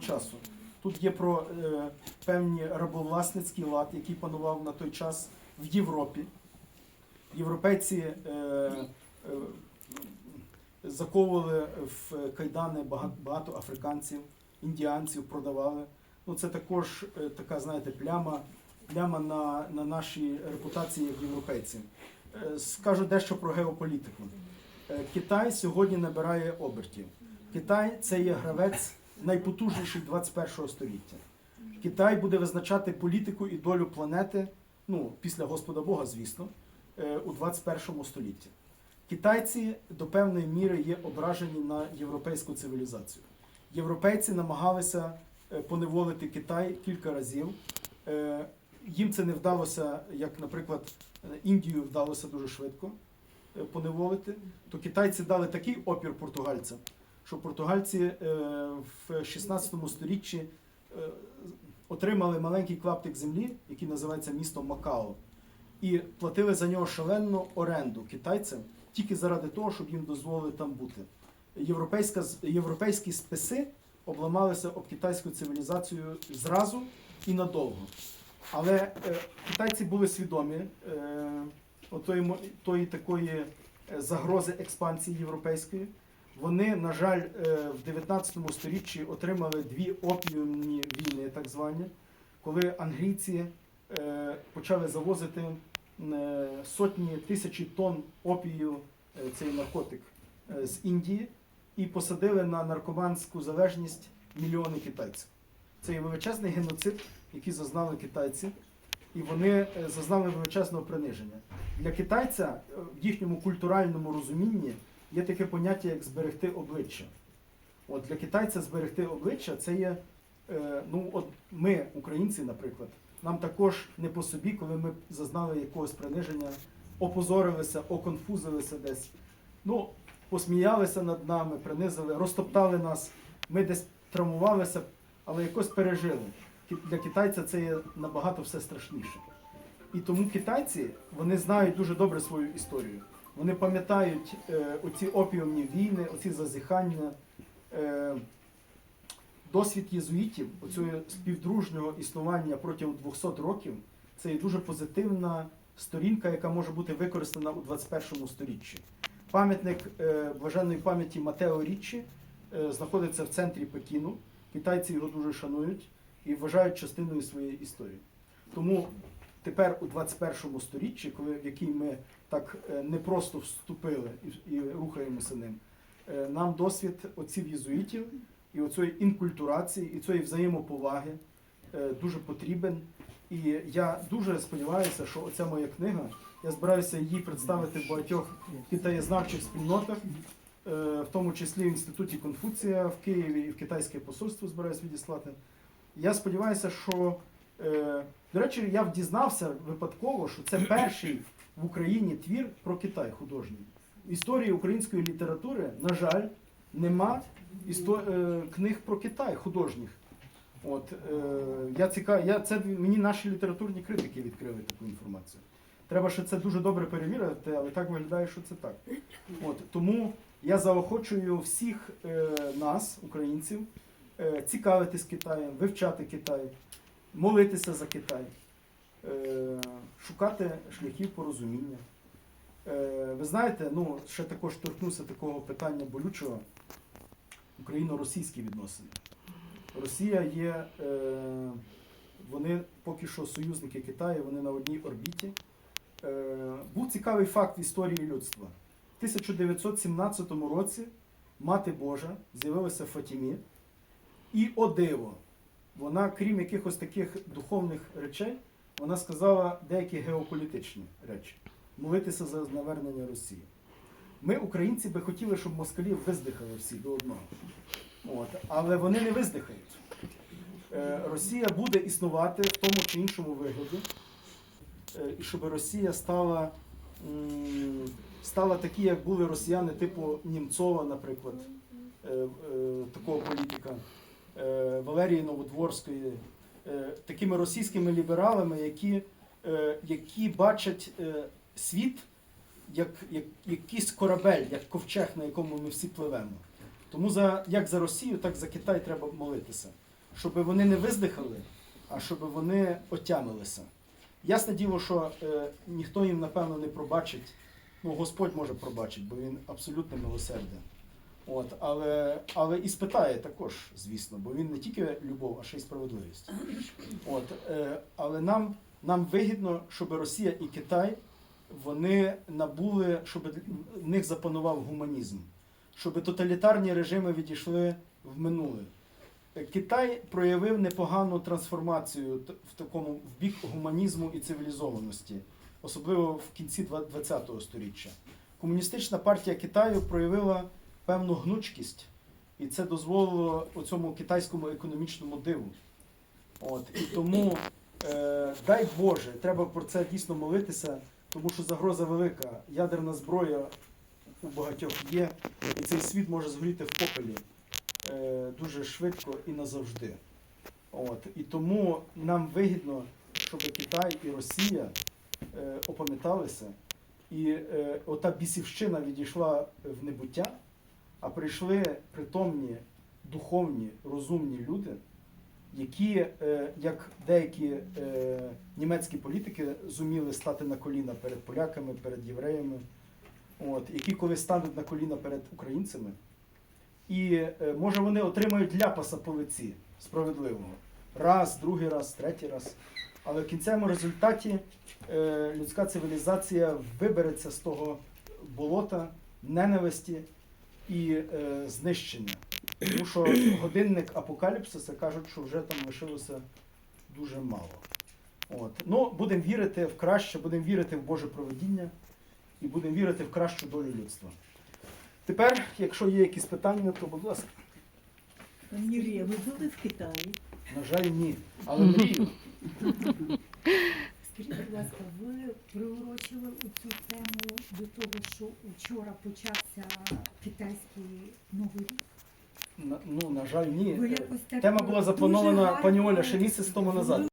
часу. Тут є про е, певні рабовласницький лад, який панував на той час в Європі. Європейці е, е, заковували в кайдани багато, багато африканців, індіанців продавали. Ну, це також е, така, знаєте, пляма, пляма на, на нашій репутації як європейців. Е, Скажу дещо про геополітику. Е, Китай сьогодні набирає обертів. Китай це є гравець найпотужніший 21 століття. Китай буде визначати політику і долю планети, ну, після Господа Бога, звісно, е, у 21 столітті. Китайці до певної міри є ображені на європейську цивілізацію. Європейці намагалися е, поневолити Китай кілька разів. Е, Їм це не вдалося, як, наприклад, Індію вдалося дуже швидко поневолити. То китайці дали такий опір португальцям, що португальці е, в 16 сторіччі е, отримали маленький клаптик землі, який називається місто Макао, і платили за нього шалену оренду китайцям тільки заради того, щоб їм дозволили там бути. Європейська, європейські списи обламалися об китайську цивілізацію зразу і надовго. Але е, китайці були свідомі е, тої такої е, загрози експансії європейської. Вони, на жаль, е, в 19 сторіччі отримали дві опіумні війни, так звані, коли англійці е, почали завозити е, сотні тисячі тонн опію, цей наркотик, з Індії, і посадили на наркоманську залежність мільйони китайців. Це є величезний геноцид, який зазнали китайці, і вони зазнали величезного приниження. Для китайця в їхньому культуральному розумінні є таке поняття, як зберегти обличчя. От для китайця зберегти обличчя це є, е, ну от ми, українці, наприклад, нам також не по собі, коли ми зазнали якогось приниження, опозорилися, оконфузилися десь. Ну, посміялися над нами, принизили, розтоптали нас, ми десь травмувалися, але якось пережили. Для китайця це є набагато все страшніше. І тому китайці вони знають дуже добре свою історію. Вони пам'ятають е, оці опіумні війни, оці зазіхання. Е, досвід єзуїтів, оцього співдружнього існування протягом 200 років, це є дуже позитивна сторінка, яка може бути використана у 21 сторіччі. Пам'ятник е, блаженної пам'яті Матео Річчі е, знаходиться в центрі Пекіну. Китайці його дуже шанують і вважають частиною своєї історії. Тому тепер у 21 сторіччі, коли в який ми так е, непросто вступили і, і рухаємося ним, е, нам досвід отців єзуїтів і оцієї інкультурації, і цієї взаємоповаги е, дуже потрібен. І я дуже сподіваюся, що оця моя книга, я збираюся її представити в багатьох китаєзнавчих спільнотах, в тому числі в інституті Конфуція в Києві і в китайське посольство збираюся відіслати. Я сподіваюся, що до речі, я дізнався випадково, що це перший в Україні твір про Китай художній. Історії української літератури, на жаль, нема істо- е, книг про Китай художніх. От, е, я ціка... я, це мені наші літературні критики відкрили таку інформацію. Треба ще це дуже добре перевірити, але так виглядає, що це так. От, тому я заохочую всіх е, нас, українців, е, цікавитись Китаєм, вивчати Китай, молитися за Китай, е, шукати шляхів порозуміння. Е, ви знаєте, ну, ще також торкнуся такого питання болючого україно-російські відносини. Росія є, е, вони поки що союзники Китаю, вони на одній орбіті. Був цікавий факт в історії людства. В 1917 році Мати Божа з'явилася Фатімі, і о диво, вона, крім якихось таких духовних речей, вона сказала деякі геополітичні речі. Молитися за навернення Росії. Ми, українці, би хотіли, щоб москалі виздихали всі до одного. От. Але вони не виздихають. Е, Росія буде існувати в тому чи іншому вигляді, Е, щоб Росія стала, м, стала такі, як були росіяни, типу Німцова, наприклад, е, е, такого політика, Валерії Новодворської, е, такими російськими лібералами, які, е, які бачать е, світ як, як якийсь корабель, як ковчег, на якому ми всі пливемо. Тому за як за Росію, так за Китай треба молитися, щоб вони не виздихали, а щоб вони отямилися. Ясне діло, що е, ніхто їм, напевно, не пробачить. Ну, Господь може пробачити, бо він абсолютно милосердний. От, але, але і спитає також, звісно, бо він не тільки любов, а ще й справедливість. От, е, але нам, нам вигідно, щоб Росія і Китай вони набули, щоб в них запанував гуманізм, щоб тоталітарні режими відійшли в минуле. Китай проявив непогану трансформацію в такому в бік гуманізму і цивілізованості, особливо в кінці ХХ століття. Комуністична партія Китаю проявила певну гнучкість, і це дозволило цьому китайському економічному диву. От, і тому, е, дай Боже, треба про це дійсно молитися, тому що загроза велика. Ядерна зброя у багатьох є, і цей світ може згоріти в попелі е, дуже швидко і назавжди. От, і тому нам вигідно, щоб Китай і Росія е, опам'яталися, і е, ота бісівщина відійшла в небуття, а прийшли притомні, духовні, розумні люди, які, е, як деякі е, німецькі політики, зуміли стати на коліна перед поляками, перед євреями, от, які коли стануть на коліна перед українцями, і е, може вони отримають ляпаса по лиці справедливого. Раз, другий раз, третій раз. Але в кінцевому результаті людська цивілізація вибереться з того болота ненависті і е, знищення. Тому що годинник апокаліпсиса кажуть, що вже там лишилося дуже мало. От. Ну, будемо вірити в краще, будемо вірити в Боже проведіння і будемо вірити в кращу долю людства. Тепер, якщо є якісь питання, то будь ласка. Юрія, ви були в Китаї? На жаль, ні. Але мрію. Скажіть, будь ласка, ви приурочили цю тему до того, що вчора почався китайський новий рік? На- Ну, на жаль, ні. Ви якось так Тема була запланована, пані Оля, ще місяць тому назад.